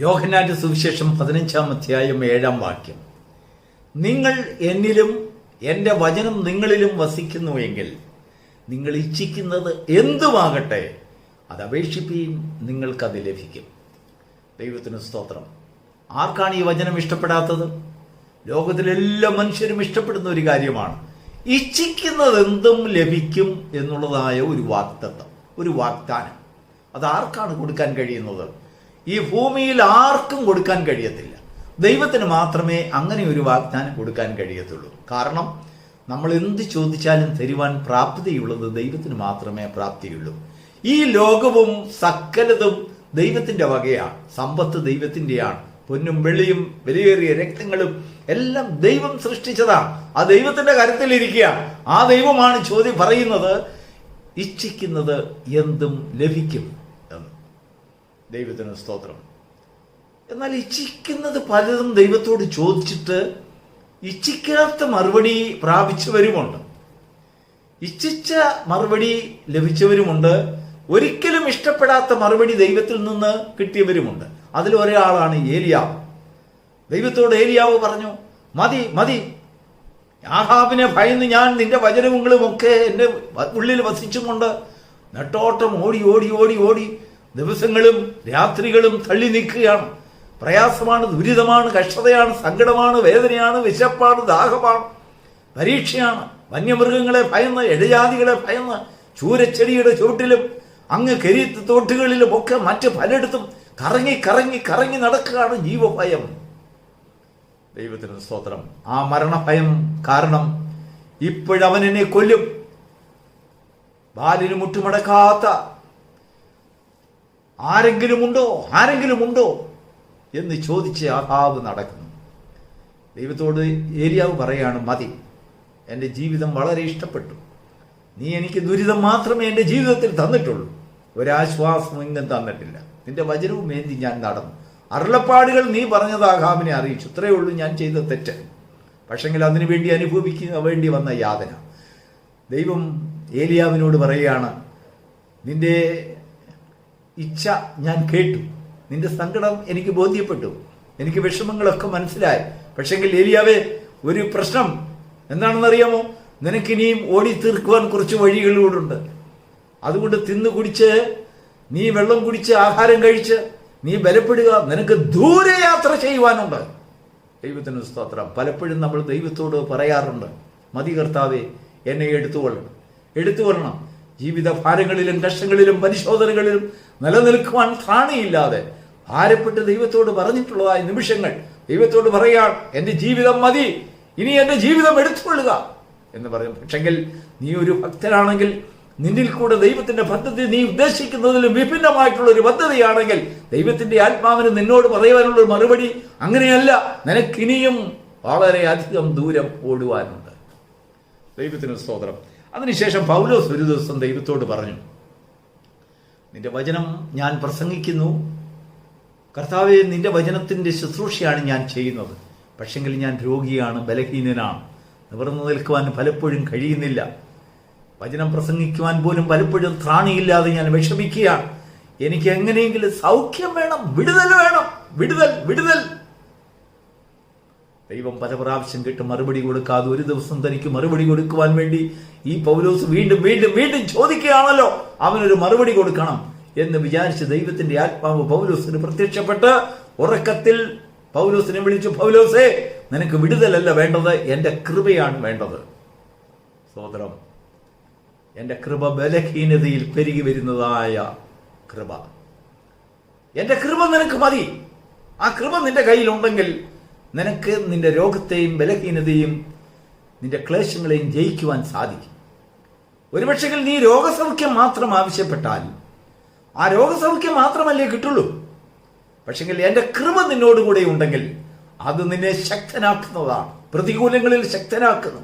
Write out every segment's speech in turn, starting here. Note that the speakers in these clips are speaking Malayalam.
യോഹനാന്റെ സുവിശേഷം പതിനഞ്ചാം അധ്യായം ഏഴാം വാക്യം. നിങ്ങൾ എന്നിലും എന്റെ വചനം നിങ്ങളിലും വസിക്കുന്നുവെങ്കിൽ നിങ്ങൾ ഇച്ഛിക്കുന്നത് എന്തുമാകട്ടെ അത് അപേക്ഷിപ്പിയും നിങ്ങൾക്കത് ലഭിക്കും. ദൈവത്തിന് സ്തോത്രം. ആർക്കാണ് ഈ വചനം ഇഷ്ടപ്പെടാത്തത്? ലോകത്തിലെല്ലാ മനുഷ്യരും ഇഷ്ടപ്പെടുന്ന ഒരു കാര്യമാണ്. ഇച്ഛിക്കുന്നത് എന്തും ലഭിക്കും എന്നുള്ളതായ ഒരു വാക്തത്വം ഒരു വാഗ്ദാനം. അത് ആർക്കാണ് കൊടുക്കാൻ കഴിയുന്നത്? ഈ ഭൂമിയിൽ ആർക്കും കൊടുക്കാൻ കഴിയത്തില്ല. ദൈവത്തിന് മാത്രമേ അങ്ങനെ ഒരു വാഗ്ദാനം കൊടുക്കാൻ കഴിയത്തുള്ളൂ. കാരണം നമ്മൾ എന്ത് ചോദിച്ചാലും തരുവാൻ പ്രാപ്തിയുള്ളത് ദൈവത്തിന് മാത്രമേ പ്രാപ്തിയുള്ളൂ. ഈ ലോകവും സകലതും ദൈവത്തിന്റെ വകയാണ്. സമ്പത്ത് ദൈവത്തിന്റെയാണ് പൊന്നും വെള്ളിയും വിലയേറിയ രക്തങ്ങളും എല്ലാം ദൈവം സൃഷ്ടിച്ചതാണ്. ആ ദൈവത്തിന്റെ കരത്തിലിരിക്കുക ആ ദൈവമാണ് ചോദ്യം പറയുന്നത് ഇച്ഛിക്കുന്നത് എന്തും ലഭിക്കും. ദൈവത്തിന് സ്തോത്രം. എന്നാൽ ഇച്ഛിക്കുന്നത് പലതും ദൈവത്തോട് ചോദിച്ചിട്ട് ഇച്ഛിക്കാത്ത മറുപടി പ്രാപിച്ചവരുമുണ്ട്. ഇച്ഛിച്ച മറുപടി ലഭിച്ചവരുമുണ്ട്. ഒരിക്കലും ഇഷ്ടപ്പെടാത്ത മറുപടി ദൈവത്തിൽ നിന്ന് കിട്ടിയവരുമുണ്ട്. അതിൽ ഒരാളാണ് ഏലിയാവ്. ദൈവത്തോട് ഏലിയാവ് പറഞ്ഞു മതി മതി. ആഹാബിനെ ഭയന്ന് ഞാൻ നിന്റെ വചനങ്ങളും ഒക്കെ എന്റെ ഉള്ളിൽ വസിച്ചുകൊണ്ട് നെട്ടോട്ടം ഓടി ഓടി ഓടി ഓടി ദിവസങ്ങളും രാത്രികളും തള്ളി നിൽക്കുകയാണ് പ്രയാസമാണ് ദുരിതമാണ് കഷ്ടതയാണ് സങ്കടമാണ് വേദനയാണ് വിശപ്പാണ് ദാഹമാണ്. പരീക്ഷയാണ്. വന്യമൃഗങ്ങളെ ഭയന്ന് ഇടജാതികളെ ഭയന്ന് ചൂരച്ചെടിയുടെ ചുവട്ടിലും അങ്ങ് കരിത്ത് തോട്ടുകളിലും ഒക്കെ മറ്റ് പലയിടത്തും കറങ്ങി കറങ്ങി കറങ്ങി നടക്കുകയാണ് ജീവഭയം. ദൈവത്തിന് സ്തോത്രം. ആ മരണഭയം കാരണം ഇപ്പോഴവനെന്നെ കൊല്ലും. ബാലിന് മുട്ടുമടക്കാത്ത ആരെങ്കിലും ഉണ്ടോ ആരെങ്കിലും ഉണ്ടോ എന്ന് ചോദിച്ച് ആഹാവ് നടക്കുന്നു. ദൈവത്തോട് ഏരിയാവ് പറയാണ് മതി. എന്റെ ജീവിതം വളരെ ഇഷ്ടപ്പെട്ടു. നീ എനിക്ക് ദുരിതം മാത്രമേ എന്റെ ജീവിതത്തിൽ തന്നിട്ടുള്ളൂ. ഒരാശ്വാസം ഇങ്ങനെ തന്നിട്ടില്ല. നിന്റെ വചനവും ഏന്തി ഞാൻ നടന്നു. അരുളപ്പാടുകൾ നീ പറഞ്ഞത് ആഹാബിനെ അറിയിച്ചു. ഇത്രയേ ഉള്ളൂ ഞാൻ ചെയ്ത തെറ്റ്. പക്ഷെങ്കിൽ അതിനു വേണ്ടി അനുഭവിക്കുക വേണ്ടി വന്ന യാതന. ദൈവം ഏലിയാവിനോട് പറയുകയാണ് നിന്റെ ഇച്ഛ ഞാൻ കേട്ടു. നിന്റെ സങ്കടം എനിക്ക് ബോധ്യപ്പെട്ടു. എനിക്ക് വിഷമങ്ങളൊക്കെ മനസ്സിലായി. പക്ഷെങ്കിൽ ഏലിയാവേ ഒരു പ്രശ്നം. എന്താണെന്നറിയാമോ? നിനക്കിനിയും ഓടി തീർക്കുവാൻ കുറച്ച് വഴികളിലൂടുണ്ട് അതുകൊണ്ട് തിന്നു കുടിച്ച് നീ വെള്ളം കുടിച്ച് ആഹാരം കഴിച്ച് നീ ബലപ്പെടുക. നിനക്ക് ദൂരെ യാത്ര ചെയ്യുവാനുണ്ട്. ദൈവത്തിന് സ്തോത്രം. പലപ്പോഴും നമ്മൾ ദൈവത്തോട് പറയാറുണ്ട്. മതി കർത്താവേ എന്നെ എടുത്തു എടുത്തുകൊള്ളണം. എടുത്തുകൊള്ളണം. ജീവിത ഭാരങ്ങളിലും കഷ്ടങ്ങളിലും പരിശോധനകളിലും നിലനിൽക്കുവാൻ ത്രാണിയില്ലാതെ ഭാരപ്പെട്ട് ദൈവത്തോട് പറഞ്ഞിട്ടുള്ളതായ നിമിഷങ്ങൾ ദൈവത്തോട് പറയാൻ എന്റെ ജീവിതം മതി ഇനി എന്റെ ജീവിതം എടുത്തുകൊള്ളുക എന്ന് പറയും. പക്ഷെങ്കിൽ നീ ഒരു ഭക്തനാണെങ്കിൽ നിന്നിൽ കൂടെ ദൈവത്തിന്റെ പദ്ധതി നീ ഉദ്ദേശിക്കുന്നതിലും വിഭിന്നമായിട്ടുള്ള ഒരു പദ്ധതിയാണെങ്കിൽ ദൈവത്തിന്റെ ആത്മാവിന് നിന്നോട് പറയുവാനുള്ള ഒരു മറുപടി അങ്ങനെയല്ല. നിനക്കിനിയും വളരെയധികം ദൂരം ഓടുവാനുണ്ട്. ദൈവത്തിന് സ്തോത്രം. അതിനുശേഷം പൗലോസ് ഒരു ദിവസം ദൈവത്തോട് പറഞ്ഞു നിന്റെ വചനം ഞാൻ പ്രസംഗിക്കുന്നു. കർത്താവെ നിന്റെ വചനത്തിന്റെ ശുശ്രൂഷയാണ് ഞാൻ ചെയ്യുന്നത്. പക്ഷെങ്കിൽ ഞാൻ രോഗിയാണ് ബലഹീനനാണ്. നിവർന്നു നിൽക്കുവാൻ പലപ്പോഴും കഴിയുന്നില്ല. വചനം പ്രസംഗിക്കുവാൻ പോലും പലപ്പോഴും ത്രാണിയില്ലാതെ ഞാൻ വിഷമിക്കുകയാണ്. എനിക്ക് എങ്ങനെയെങ്കിലും സൗഖ്യം വേണം വിടുതൽ വേണം. വിടുതൽ വിടുതൽ. ദൈവം പല പ്രാവശ്യം കേട്ട് മറുപടി കൊടുക്കാതെ ഒരു ദിവസം തനിക്ക് മറുപടി കൊടുക്കുവാൻ വേണ്ടി ഈ പൗലോസ് വീണ്ടും വീണ്ടും വീണ്ടും ചോദിക്കുകയാണല്ലോ. അവനൊരു മറുപടി കൊടുക്കണം എന്ന് വിചാരിച്ച് ദൈവത്തിന്റെ ആത്മാവ് പൗലോസിന് പ്രത്യക്ഷപ്പെട്ട് ഉറക്കത്തിൽ പൗലോസിനെ വിളിച്ചു പൗലോസേ നിനക്ക് വിടുതലല്ല വേണ്ടത് എന്റെ കൃപയാണ് വേണ്ടത്. സോദരം എന്റെ കൃപ ബലഹീനതയിൽ പെരുകി വരുന്നതായ കൃപ. എന്റെ കൃപ നിനക്ക് മതി. ആ കൃപ നിന്റെ കയ്യിലുണ്ടെങ്കിൽ നിനക്ക് നിന്റെ രോഗത്തെയും ബലഹീനതയും നിന്റെ ക്ലേശങ്ങളെയും ജയിക്കുവാൻ സാധിക്കും. ഒരുപക്ഷെങ്കിൽ നീ രോഗസൗഖ്യം മാത്രം ആവശ്യപ്പെട്ടാൽ ആ രോഗസൗഖ്യം മാത്രമല്ലേ കിട്ടുള്ളൂ. പക്ഷെങ്കിൽ എന്റെ കൃപ നിന്നോടുകൂടെ ഉണ്ടെങ്കിൽ അത് നിന്നെ ശക്തനാക്കുന്നതാണ്. പ്രതികൂലങ്ങളിൽ ശക്തനാക്കുന്നു.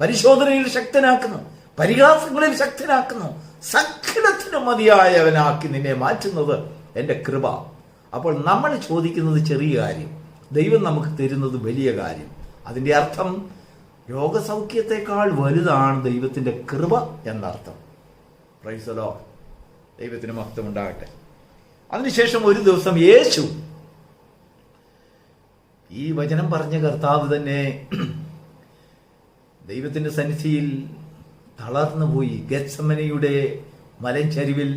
പരിശോധനയിൽ ശക്തനാക്കുന്നു. പരിഹാസങ്ങളിൽ ശക്തനാക്കുന്നു. സകലത്തിനും മതിയായവനാക്കി നിന്നെ മാറ്റുന്നത് എന്റെ കൃപ. അപ്പോൾ നമ്മൾ ചോദിക്കുന്നത് ചെറിയ കാര്യം. ദൈവം നമുക്ക് തരുന്നത് വലിയ കാര്യം. അതിന്റെ അർത്ഥം രോഗസൗഖ്യത്തെക്കാൾ വലുതാണ് ദൈവത്തിന്റെ കൃപ എന്നർത്ഥം. പ്രൈസലോ ദൈവത്തിന് മഹത്വം ഉണ്ടാകട്ടെ അതിനുശേഷം ഒരു ദിവസം യേശു ഈ വചനം പറഞ്ഞ കർത്താവ് തന്നെ ദൈവത്തിന്റെ സന്നിധിയിൽ തളർന്നുപോയി ഗത്സമനയുടെ മലഞ്ചരിവിൽ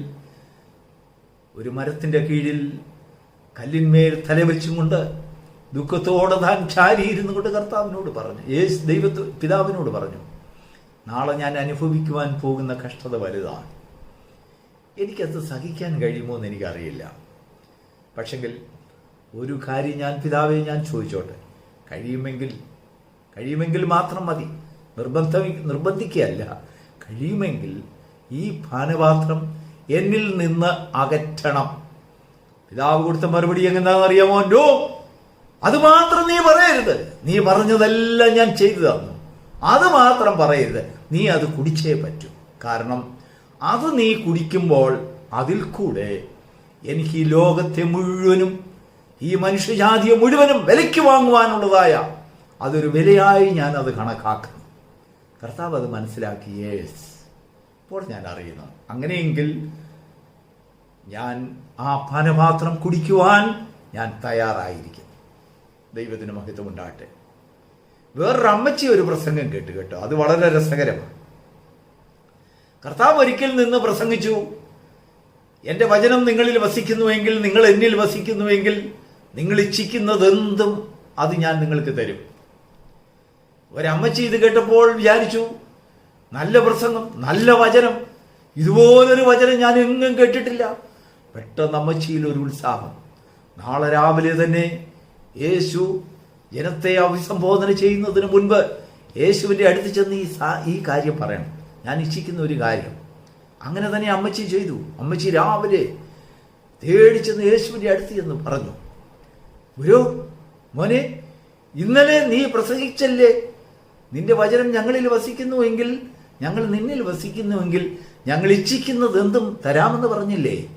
ഒരു മരത്തിന്റെ കീഴിൽ കല്ലിന്മേൽ തലവെച്ചും കൊണ്ട് ദുഃഖത്തോടെ താൻ ചാരിയിരുന്നു കൊണ്ട് കർത്താവിനോട് പറഞ്ഞു. യേശു ദൈവത്ത് പിതാവിനോട് പറഞ്ഞു നാളെ ഞാൻ അനുഭവിക്കുവാൻ പോകുന്ന കഷ്ടത വലുതാണ്. എനിക്കത് സഹിക്കാൻ കഴിയുമോ എന്ന് എനിക്കറിയില്ല. പക്ഷെങ്കിൽ ഒരു കാര്യം ഞാൻ പിതാവെ ഞാൻ ചോദിച്ചോട്ടെ. കഴിയുമെങ്കിൽ കഴിയുമെങ്കിൽ മാത്രം മതി. നിർബന്ധ നിർബന്ധിക്കുകയല്ല. കഴിയുമെങ്കിൽ ഈ പാനപാത്രം എന്നിൽ നിന്ന് അകറ്റണം. പിതാവ് കൊടുത്ത മറുപടി എങ്ങനെയാണെന്ന് അറിയാമോ? അത് മാത്രം നീ പറയരുത്. നീ പറഞ്ഞതെല്ലാം ഞാൻ ചെയ്തു തന്നു. അത് മാത്രം പറയരുത്. നീ അത് കുടിച്ചേ പറ്റൂ. കാരണം അത് നീ കുടിക്കുമ്പോൾ അതിൽ കൂടെ എനിക്ക് ഈ ലോകത്തെ മുഴുവനും ഈ മനുഷ്യജാതിയെ മുഴുവനും വിലയ്ക്ക് വാങ്ങുവാനുള്ളതായ അതൊരു വിലയായി ഞാൻ അത് കണക്കാക്കുന്നു. കർത്താവ് അത് മനസ്സിലാക്കി. യേസ് ഇപ്പോൾ ഞാൻ അറിയുന്നു. അങ്ങനെയെങ്കിൽ ഞാൻ ആ പാനപാത്രം കുടിക്കുവാൻ ഞാൻ തയ്യാറായിരിക്കും. ദൈവത്തിന് മഹത്വം ഉണ്ടാകട്ടെ വേറൊരു അമ്മച്ചി ഒരു പ്രസംഗം കേട്ടു കേട്ടോ. അത് വളരെ രസകരമാണ്. കർത്താവ് ഒരിക്കൽ നിന്ന് പ്രസംഗിച്ചു എന്റെ വചനം നിങ്ങളിൽ വസിക്കുന്നുവെങ്കിൽ നിങ്ങൾ എന്നിൽ വസിക്കുന്നുവെങ്കിൽ നിങ്ങൾ ഇച്ഛിക്കുന്നതെന്തും അത് ഞാൻ നിങ്ങൾക്ക് തരും. ഒരമ്മച്ചി ഇത് കേട്ടപ്പോൾ വിചാരിച്ചു നല്ല പ്രസംഗം നല്ല വചനം ഇതുപോലൊരു വചനം ഞാൻ എങ്ങും കേട്ടിട്ടില്ല. പെട്ടെന്ന് അമ്മച്ചിയിൽ ഒരു ഉത്സാഹം. നാളെ രാവിലെ തന്നെ യേശു ജനത്തെ അഭിസംബോധന ചെയ്യുന്നതിന് മുൻപ് യേശുവിന്റെ അടുത്ത് ചെന്ന് ഈ ഈ കാര്യം പറയണം. ഞാൻ ഇച്ഛിക്കുന്ന ഒരു കാര്യം. അങ്ങനെ തന്നെ അമ്മച്ചി ചെയ്തു. അമ്മച്ചി രാവിലെ തേടി ചെന്ന് യേശുവിന്റെ അടുത്ത് ചെന്ന് പറഞ്ഞു ഗുരു മോനെ ഇന്നലെ നീ പ്രസംഗിച്ചല്ലേ? നിന്റെ വചനം ഞങ്ങളിൽ വസിക്കുന്നുവെങ്കിൽ ഞങ്ങൾ നിന്നിൽ വസിക്കുന്നുവെങ്കിൽ ഞങ്ങൾ ഇച്ഛിക്കുന്നത് എന്തും തരാമെന്ന് പറഞ്ഞില്ലേ?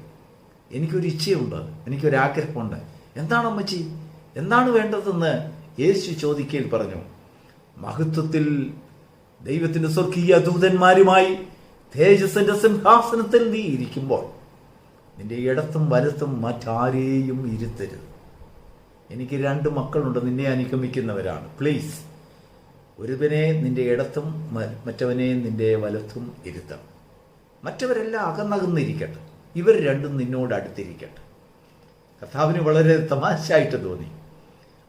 എനിക്കൊരു ഇച്ഛയുണ്ട്. എനിക്കൊരു ആഗ്രഹമുണ്ട് എന്താണ് അമ്മച്ചി? എന്താണ് വേണ്ടതെന്ന് യേശു ചോദിക്കയിൽ പറഞ്ഞു മഹത്വത്തിൽ ദൈവത്തിന്റെ സ്വർഗീയ ദൂതന്മാരുമായി തേജസ്സിന്റെ സിംഹാസനത്തിൽ നീ ഇരിക്കുമ്പോൾ നിന്റെ ഇടത്തും വലത്തും മറ്റാരെയും ഇരുത്തരുത്. എനിക്ക് രണ്ട് മക്കളുണ്ട് നിന്നെ അനുഗമിക്കുന്നവരാണ്. പ്ലീസ് ഒരുവനെ നിന്റെ ഇടത്തും മറ്റവനെ നിന്റെ വലത്തും ഇരുത്തണം. മറ്റവരെല്ലാം അകന്നകന്നിരിക്കട്ടെ. ഇവർ രണ്ടും നിന്നോട് അടുത്തിരിക്കട്ടെ. കർത്താവിന് വളരെ തമാശയായിട്ട് തോന്നി.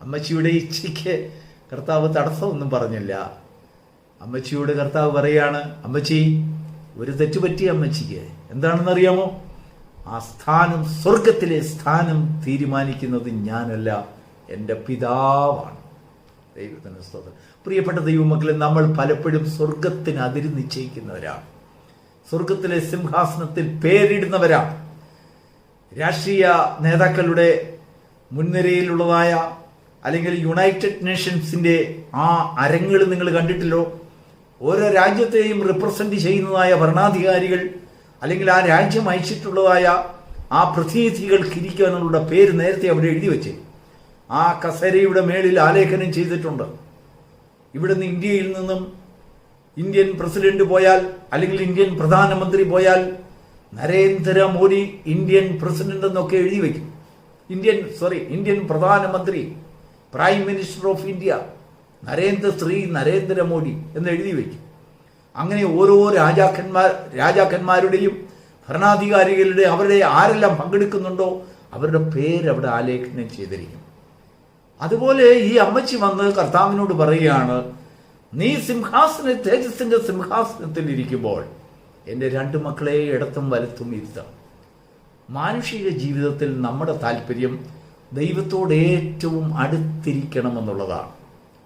അമ്മച്ചിയുടെ ഇച്ഛയ്ക്ക് കർത്താവ് തടസ്സമൊന്നും പറഞ്ഞില്ല. അമ്മച്ചിയോട് കർത്താവ് പറയാണ് അമ്മച്ചി ഒരു തെറ്റുപറ്റി അമ്മച്ചിക്ക്. എന്താണെന്ന് അറിയാമോ ആ സ്ഥാനം സ്വർഗത്തിലെ സ്ഥാനം തീരുമാനിക്കുന്നത് ഞാനല്ല എന്റെ പിതാവാണ്. ദൈവത്തിന് സ്തോത്രം. പ്രിയപ്പെട്ട ദൈവമക്കളെ നമ്മൾ പലപ്പോഴും സ്വർഗത്തിന് അതിര് നിശ്ചയിക്കുന്നവരാണ്. സ്വർഗത്തിലെ സിംഹാസനത്തിൽ പേരിടുന്നവരാണ്. രാഷ്ട്രീയ നേതാക്കളുടെ മുൻനിരയിലുള്ളതായ അല്ലെങ്കിൽ യുണൈറ്റഡ് നേഷൻസിന്റെ ആ അരങ്ങൾ നിങ്ങൾ കണ്ടിട്ടില്ലോ? ഓരോ രാജ്യത്തെയും റിപ്രസെന്റ് ചെയ്യുന്നതായ ഭരണാധികാരികൾ അല്ലെങ്കിൽ ആ രാജ്യം അയച്ചിട്ടുള്ളതായ ആ പ്രതിനിധികൾക്ക് ഇരിക്കാനുള്ള പേര് നേരത്തെ അവിടെ എഴുതി വെച്ച്. ആ കസേരയുടെ മേളിൽ ആലേഖനം ചെയ്തിട്ടുണ്ട്. ഇവിടുന്ന് ഇന്ത്യയിൽ നിന്നും ഇന്ത്യൻ പ്രസിഡന്റ് പോയാൽ അല്ലെങ്കിൽ ഇന്ത്യൻ പ്രധാനമന്ത്രി പോയാൽ നരേന്ദ്രമോദി ഇന്ത്യൻ പ്രസിഡന്റ് എന്നൊക്കെ എഴുതി വയ്ക്കും ഇന്ത്യൻ സോറി ഇന്ത്യൻ പ്രധാനമന്ത്രി prime minister of India Narendra Shri Narendra Modi എന്ന് എഴുതി വയ്ക്കും അങ്ങനെ ഓരോ രാജാക്കന്മാർ രാജാക്കന്മാരുടെയും ഭരണാധികാരികളുടെ അവരുടെ ആരെല്ലാം പങ്കെടുക്കുന്നുണ്ടോ അവരുടെ പേര് അവിടെ ആലേഖനം ചെയ്തിരിക്കും. അതുപോലെ ഈ അമ്മച്ചി വന്ന് കർത്താവിനോട് പറയുകയാണ് നീ സിംഹാസന തേജസ്സിന്റെ സിംഹാസനത്തിൽ ഇരിക്കുമ്പോൾ എന്റെ രണ്ട് മക്കളെ ഇടത്തും വലത്തും ഇരുത്താം മാനുഷിക ജീവിതത്തിൽ നമ്മുടെ താല്പര്യം ദൈവത്തോട് ഏറ്റവും അടുത്തിരിക്കണമെന്നുള്ളതാണ്.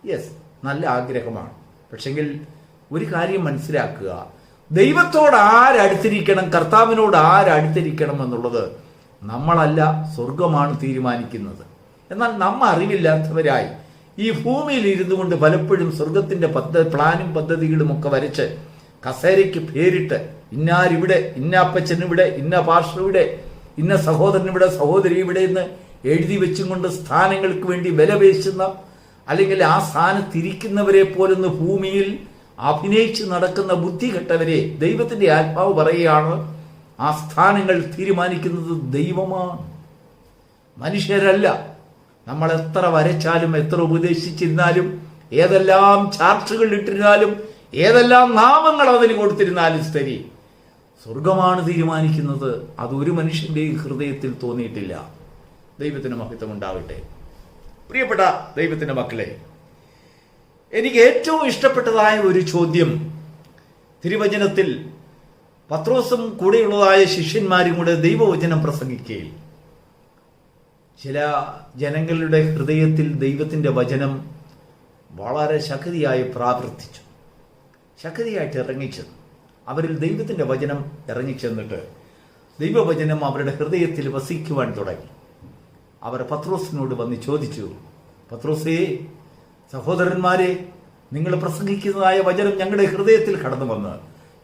യെസ് നല്ല ആഗ്രഹമാണ്. പക്ഷെങ്കിൽ ഒരു കാര്യം മനസ്സിലാക്കുക. ദൈവത്തോട് ആരടുത്തിരിക്കണം കർത്താവിനോട് ആരടുത്തിരിക്കണം എന്നുള്ളത് നമ്മളല്ല സ്വർഗമാണ് തീരുമാനിക്കുന്നത്. എന്നാൽ നമ്മ അറിവില്ലാത്തവരായി ഈ ഭൂമിയിൽ ഇരുന്നു കൊണ്ട് പലപ്പോഴും സ്വർഗത്തിന്റെ പദ്ധ പ്ലാനും പദ്ധതികളും ഒക്കെ വരച്ച് കസേരയ്ക്ക് പേരിട്ട് ഇന്നാരിവിടെ ഇന്ന അപ്പച്ചനിവിടെ ഇന്ന പാർഷ ഇന്ന സഹോദരൻ ഇവിടെ സഹോദരി ഇവിടെ എന്ന് എഴുതി വെച്ചും കൊണ്ട് സ്ഥാനങ്ങൾക്ക് വേണ്ടി വില അല്ലെങ്കിൽ ആ സ്ഥാനത്തിരിക്കുന്നവരെ പോലൊന്ന് ഭൂമിയിൽ അഭിനയിച്ച് നടക്കുന്ന ബുദ്ധി കെട്ടവരെ ദൈവത്തിന്റെ ആത്മാവ് പറയുകയാണ് ആ സ്ഥാനങ്ങൾ തീരുമാനിക്കുന്നത് ദൈവമാണ്. മനുഷ്യരല്ല. നമ്മൾ എത്ര വരച്ചാലും എത്ര ഉപദേശിച്ചിരുന്നാലും ഏതെല്ലാം ചാർട്ടുകൾ ഇട്ടിരുന്നാലും ഏതെല്ലാം നാമങ്ങൾ അതിന് കൊടുത്തിരുന്നാലും ശരി. സ്വർഗമാണ് തീരുമാനിക്കുന്നത്. അതൊരു ഒരു ഹൃദയത്തിൽ തോന്നിയിട്ടില്ല. ദൈവത്തിന് മഹത്വം ഉണ്ടാവട്ടെ. പ്രിയപ്പെട്ട ദൈവത്തിന്റെ മക്കളെ എനിക്ക് ഏറ്റവും ഇഷ്ടപ്പെട്ടതായ ഒരു ചോദ്യം തിരുവചനത്തിൽ പത്രോസും കൂടെയുള്ളതായ ശിഷ്യന്മാരും കൂടെ ദൈവവചനം പ്രസംഗിക്കുകയിൽ ചില ജനങ്ങളുടെ ഹൃദയത്തിൽ ദൈവത്തിന്റെ വചനം വളരെ ശക്തിയായി പ്രാവർത്തിച്ചു. ശക്തിയായിട്ട് ഇറങ്ങിച്ചെന്നു. അവരിൽ ദൈവത്തിന്റെ വചനം ഇറങ്ങിച്ചെന്നിട്ട് ദൈവവചനം അവരുടെ ഹൃദയത്തിൽ വസിക്കുവാൻ തുടങ്ങി. അവർ പത്രോസിനോട് വന്ന് ചോദിച്ചു പത്രോസേ സഹോദരന്മാരെ നിങ്ങൾ പ്രസംഗിക്കുന്നതായ വചനം ഞങ്ങളുടെ ഹൃദയത്തിൽ കടന്നു വന്ന്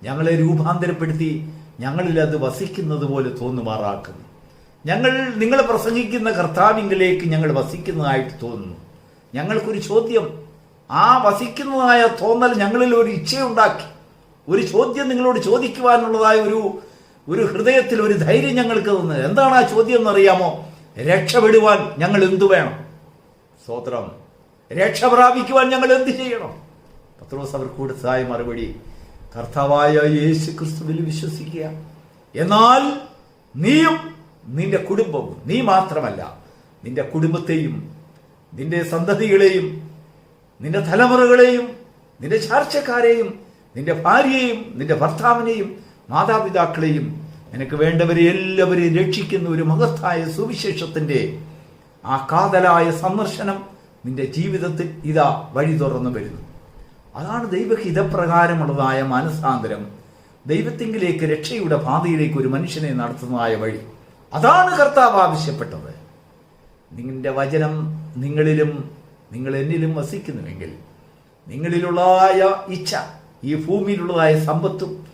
ഞങ്ങളെ രൂപാന്തരപ്പെടുത്തി ഞങ്ങളിൽ അത് വസിക്കുന്നത് പോലെ തോന്നുമാറാക്കുന്നു ഞങ്ങൾ നിങ്ങൾ പ്രസംഗിക്കുന്ന കർത്താവിങ്കിലേക്ക് ഞങ്ങൾ വസിക്കുന്നതായിട്ട് തോന്നുന്നു. ഞങ്ങൾക്കൊരു ചോദ്യം ആ വസിക്കുന്നതായ തോന്നൽ ഞങ്ങളിൽ ഒരു ഇച്ഛയുണ്ടാക്കി. ഒരു ചോദ്യം നിങ്ങളോട് ചോദിക്കുവാനുള്ളതായ ഒരു ഒരു ഹൃദയത്തിൽ ഒരു ധൈര്യം ഞങ്ങൾക്ക് തന്നത് എന്താണ് ആ ചോദ്യം എന്നറിയാമോ? രക്ഷപ്പെടുവാൻ ഞങ്ങൾ എന്തു വേണം? സ്തോത്രം. രക്ഷ പ്രാപിക്കുവാൻ ഞങ്ങൾ എന്ത് ചെയ്യണം? പത്രോസ് അവർക്ക് കൊടുത്തതായ മറുപടി കർത്താവായ യേശു ക്രിസ്തുവിൽ വിശ്വസിക്കുക. എന്നാൽ നീയും നിന്റെ കുടുംബവും നീ മാത്രമല്ല നിന്റെ കുടുംബത്തെയും നിന്റെ സന്തതികളെയും നിന്റെ തലമുറകളെയും നിന്റെ ചാർച്ചക്കാരെയും നിന്റെ ഭാര്യയെയും നിന്റെ ഭർത്താവിനെയും മാതാപിതാക്കളെയും നിനക്ക് വേണ്ടവരെ എല്ലാവരെയും രക്ഷിക്കുന്ന ഒരു മഹത്തായ സുവിശേഷത്തിന്റെ ആ കാതലായ സന്ദർശനം നിന്റെ ജീവിതത്തിൽ ഇതാ വഴി തുറന്നു വരുന്നു. അതാണ് ദൈവഹിതപ്രകാരമുള്ളതായ മനസാന്തരം. ദൈവത്തിങ്കിലേക്ക് രക്ഷയുടെ പാതയിലേക്ക് ഒരു മനുഷ്യനെ നടത്തുന്നതായ വഴി. അതാണ് കർത്താവ് ആവശ്യപ്പെട്ടത്. നിങ്ങളുടെ വചനം നിങ്ങളിലും നിങ്ങൾ എന്നിലും വസിക്കുന്നുവെങ്കിൽ നിങ്ങളിലുള്ളതായ ഇച്ഛ ഈ ഭൂമിയിലുള്ളതായ സമ്പത്തും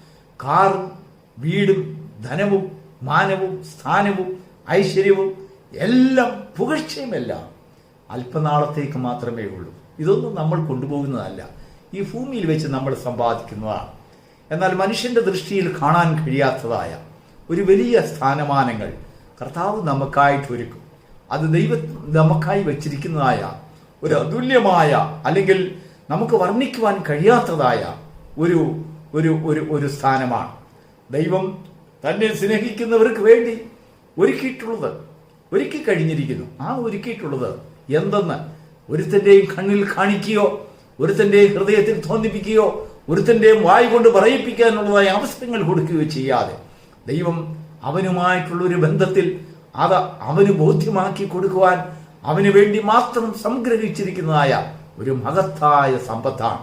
കാറും വീടും ധനവും മാനവും സ്ഥാനവും ഐശ്വര്യവും എല്ലാം പുകഴ്ചയുമെല്ലാം അല്പനാളത്തേക്ക് മാത്രമേ ഉള്ളൂ. ഇതൊന്നും നമ്മൾ കൊണ്ടുപോകുന്നതല്ല. ഈ ഭൂമിയിൽ വെച്ച് നമ്മൾ സമ്പാദിക്കുന്നതാണ്. എന്നാൽ മനുഷ്യന്റെ ദൃഷ്ടിയിൽ കാണാൻ കഴിയാത്തതായ ഒരു വലിയ സ്ഥാനമാനങ്ങൾ കർത്താവ് നമുക്കായിട്ട് ഒരുക്കും. അത് ദൈവ നമുക്കായി വച്ചിരിക്കുന്നതായ ഒരു അതുല്യമായ അല്ലെങ്കിൽ നമുക്ക് വർണിക്കുവാൻ കഴിയാത്തതായ ഒരു ഒരു ഒരു സ്ഥാനമാണ്. ദൈവം തന്നെ സ്നേഹിക്കുന്നവർക്ക് വേണ്ടി ഒരുക്കിയിട്ടുള്ളത് ഒരുക്കി കഴിഞ്ഞിരിക്കുന്നു. ആ ഒരുക്കിയിട്ടുള്ളത് എന്തെന്ന് ഒരുത്തന്റെയും കണ്ണിൽ കാണിക്കുകയോ ഒരുത്തന്റെയും ഹൃദയത്തിൽ തോന്നിപ്പിക്കുകയോ ഒരുത്തന്റെയും വായി കൊണ്ട് പറയിപ്പിക്കാനുള്ളതായ അവസരങ്ങൾ കൊടുക്കുകയോ ചെയ്യാതെ ദൈവം അവനുമായിട്ടുള്ള ഒരു ബന്ധത്തിൽ അത് അവന് ബോധ്യമാക്കി കൊടുക്കുവാൻ അവന് വേണ്ടി മാത്രം സംഗ്രഹിച്ചിരിക്കുന്നതായ ഒരു മഹത്തായ സമ്പത്താണ്.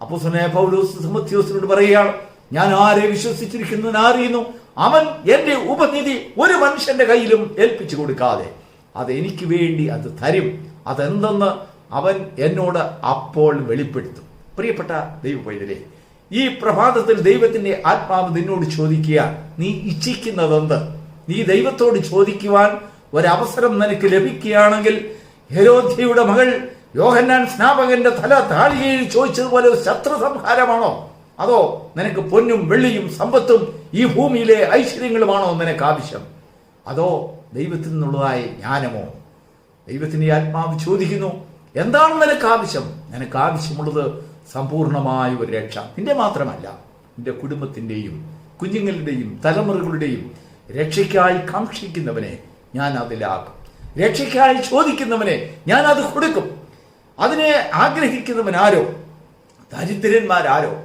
അപ്പൊ പൗലോസ് സമത്യോസിനോട് പറയുകയാണ് ഞാൻ ആരെ വിശ്വസിച്ചിരിക്കുന്നു അറിയുന്നു? അവൻ എന്റെ ഉപനിധി ഒരു മനുഷ്യന്റെ കയ്യിലും ഏൽപ്പിച്ചു കൊടുക്കാതെ. അത് എനിക്ക് വേണ്ടി അത് തരും. അതെന്തെന്ന് അവൻ എന്നോട് അപ്പോൾ വെളിപ്പെടുത്തും. പ്രിയപ്പെട്ട ദൈവ ഈ പ്രഭാതത്തിൽ ദൈവത്തിന്റെ ആത്മാവ് നിന്നോട് ചോദിക്കുക നീ ഇച്ഛിക്കുന്നതെന്ത്? നീ ദൈവത്തോട് ചോദിക്കുവാൻ ഒരവസരം നിനക്ക് ലഭിക്കുകയാണെങ്കിൽ ഹെരോധ്യയുടെ മകൾ യോഹന്നാൻ സ്നാപകന്റെ തല താളികയിൽ ചോദിച്ചതുപോലെ ഒരു ശത്രു സംഹാരമാണോ അതോ നിനക്ക് പൊന്നും വെള്ളിയും സമ്പത്തും ഈ ഭൂമിയിലെ ഐശ്വര്യങ്ങളുമാണോ നിനക്ക് ആവശ്യം? അതോ ദൈവത്തിൽ നിന്നുള്ളതായ ജ്ഞാനമോ? ദൈവത്തിന്റെ ആത്മാവ് ചോദിക്കുന്നു എന്താണ് നിനക്ക് ആവശ്യം? നിനക്ക് ആവശ്യമുള്ളത് സമ്പൂർണമായ ഒരു രക്ഷ. നിന്റെ മാത്രമല്ല നിന്റെ കുടുംബത്തിന്റെയും കുഞ്ഞുങ്ങളുടെയും തലമുറകളുടെയും രക്ഷയ്ക്കായി കാക്ഷിക്കുന്നവനെ ഞാൻ അതിലാക്കും. രക്ഷയ്ക്കായി ചോദിക്കുന്നവനെ ഞാൻ അത് കൊടുക്കും. അതിനെ ആഗ്രഹിക്കുന്നവൻ ആരോ ദരിദ്രന്മാരാരോ?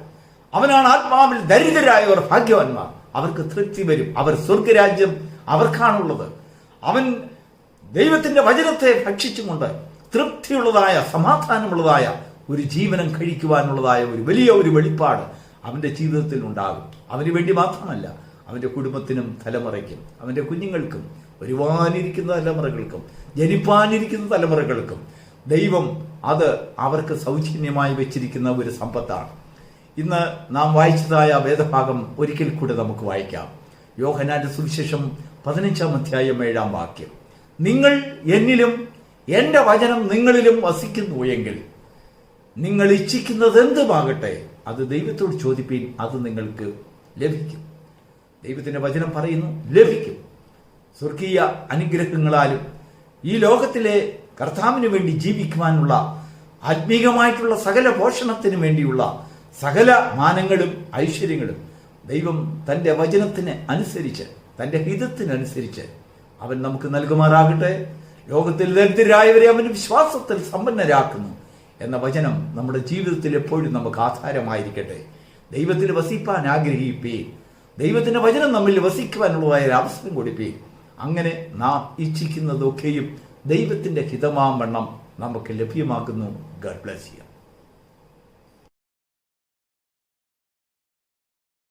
അവനാണ് ആത്മാവിൽ ദരിദ്രരായവർ ഭാഗ്യവാന്മാർ. അവർക്ക് തൃപ്തി വരും. അവർ സ്വർഗരാജ്യം അവർക്കാണുള്ളത്. അവൻ ദൈവത്തിന്റെ വചനത്തെ ഭക്ഷിച്ചുകൊണ്ട് തൃപ്തിയുള്ളതായ സമാധാനമുള്ളതായ ഒരു ജീവനം കഴിക്കുവാനുള്ളതായ ഒരു വലിയ ഒരു വെളിപ്പാട് അവന്റെ ജീവിതത്തിൽ ഉണ്ടാകും. അവന് വേണ്ടി മാത്രമല്ല അവന്റെ കുടുംബത്തിനും തലമുറയ്ക്കും അവന്റെ കുഞ്ഞുങ്ങൾക്കും വരുവാനിരിക്കുന്ന തലമുറകൾക്കും ജനിപ്പാനിരിക്കുന്ന തലമുറകൾക്കും ദൈവം അത് അവർക്ക് സൗജന്യമായി വെച്ചിരിക്കുന്ന ഒരു സമ്പത്താണ്. ഇന്ന് നാം വായിച്ചതായ വേദഭാഗം ഒരിക്കൽ കൂടെ നമുക്ക് വായിക്കാം. യോഹനാന്റെ സുവിശേഷം പതിനഞ്ചാം അധ്യായം ഏഴാം വാക്യം. നിങ്ങൾ എന്നിലും എന്റെ വചനം നിങ്ങളിലും വസിക്കുന്നു എങ്കിൽ നിങ്ങൾ ഇച്ഛിക്കുന്നത് എന്തുമാകട്ടെ അത് ദൈവത്തോട് ചോദിപ്പീൻ അത് നിങ്ങൾക്ക് ലഭിക്കും. ദൈവത്തിന്റെ വചനം പറയുന്നു ലഭിക്കും. സ്വർഗീയ അനുഗ്രഹങ്ങളാലും ഈ ലോകത്തിലെ കർത്താവിന് വേണ്ടി ജീവിക്കുവാനുള്ള ആത്മീകമായിട്ടുള്ള സകല പോഷണത്തിനു വേണ്ടിയുള്ള സകല മാനങ്ങളും ഐശ്വര്യങ്ങളും ദൈവം തന്റെ വചനത്തിന് അനുസരിച്ച് തന്റെ ഹിതത്തിനനുസരിച്ച് അവൻ നമുക്ക് നൽകുമാറാകട്ടെ. ലോകത്തിൽ ദരിദ്രരായവരെ അവൻ വിശ്വാസത്തിൽ സമ്പന്നരാക്കുന്നു എന്ന വചനം നമ്മുടെ ജീവിതത്തിൽ എപ്പോഴും നമുക്ക് ആധാരമായിരിക്കട്ടെ. ദൈവത്തിൽ വസിപ്പാൻ ആഗ്രഹിപ്പേ ദൈവത്തിന്റെ വചനം നമ്മിൽ വസിക്കുവാനുള്ളതായ ഒരു അവസരം കൊടുപ്പേ അങ്ങനെ നാം ഇച്ഛിക്കുന്നതൊക്കെയും ദൈവത്തിന്റെ ഹിതമാം വണ്ണം നമുക്ക് ലഭ്യമാക്കുന്നു. Garh bless you